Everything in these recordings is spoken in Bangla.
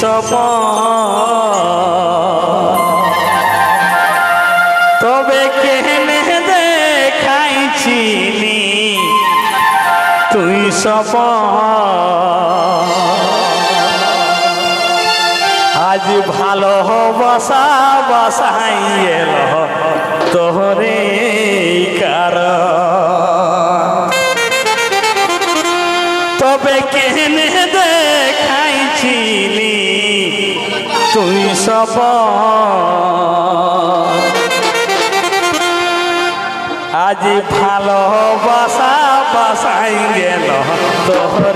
সপন। তবে কেনে দেখাইছিলি তুই সপন। আজ ভালো বাসা বাসাই এল। তোহরে কারণ। তবে কেনে দেখাইছিলি? তুই সব আজ ভালোবাসা বাসাই গেল তোর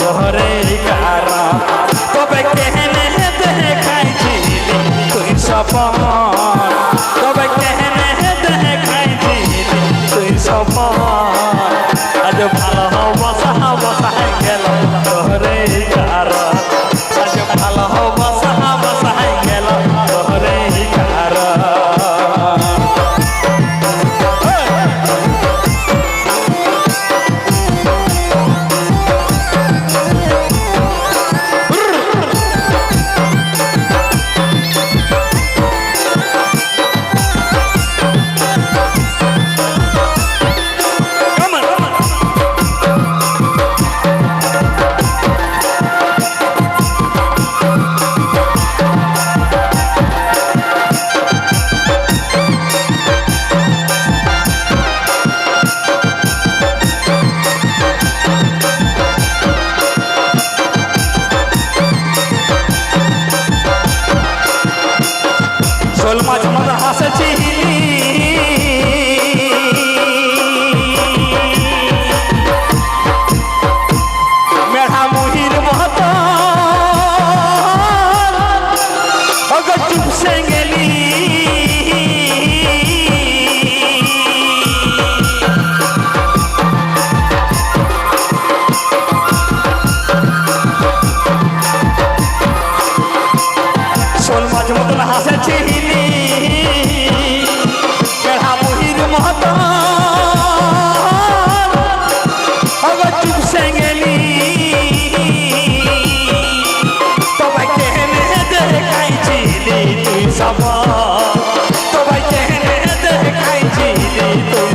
তোহরে কারা। তবে কেহনে দেখাইছি তুই সপন তবে কেহনে দেখাইছি তুই সপন আজ ভালো হওয়া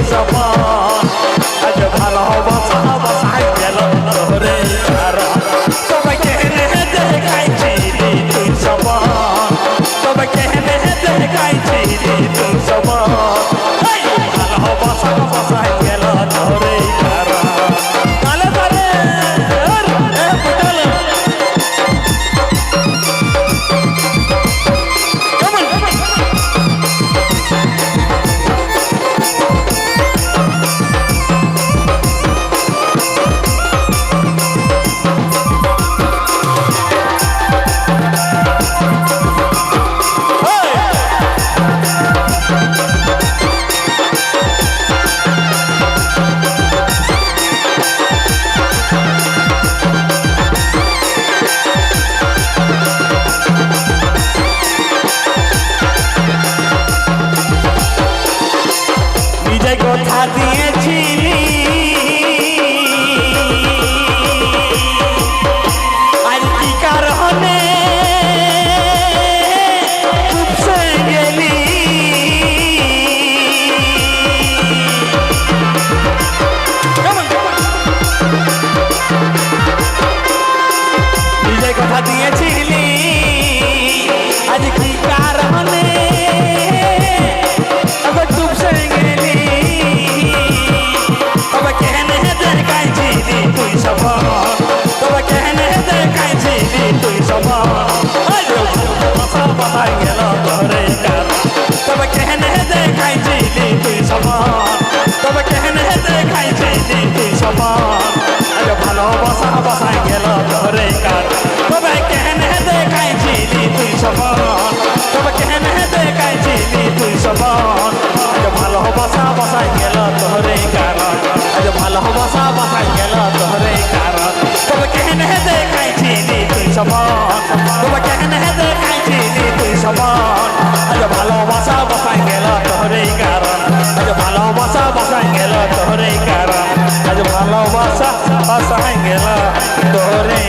Sapa চলন যে ভালোবাসা বাসাই গেল তোহরে কারণ যে ভালোবাসা বাসাই গেল, তোহরে কারণ তবে কেন দেখাইছি নি তুই সবন তবে কেন দেখাইছি নি তুই সবন আজ ভালোবাসা বাসাই গেল, তোহরে কারণ আজ ভালোবাসা বাসাই গেল, তোহরে কারণ আজ ভালোবাসা বাসাই গেল, তোহরে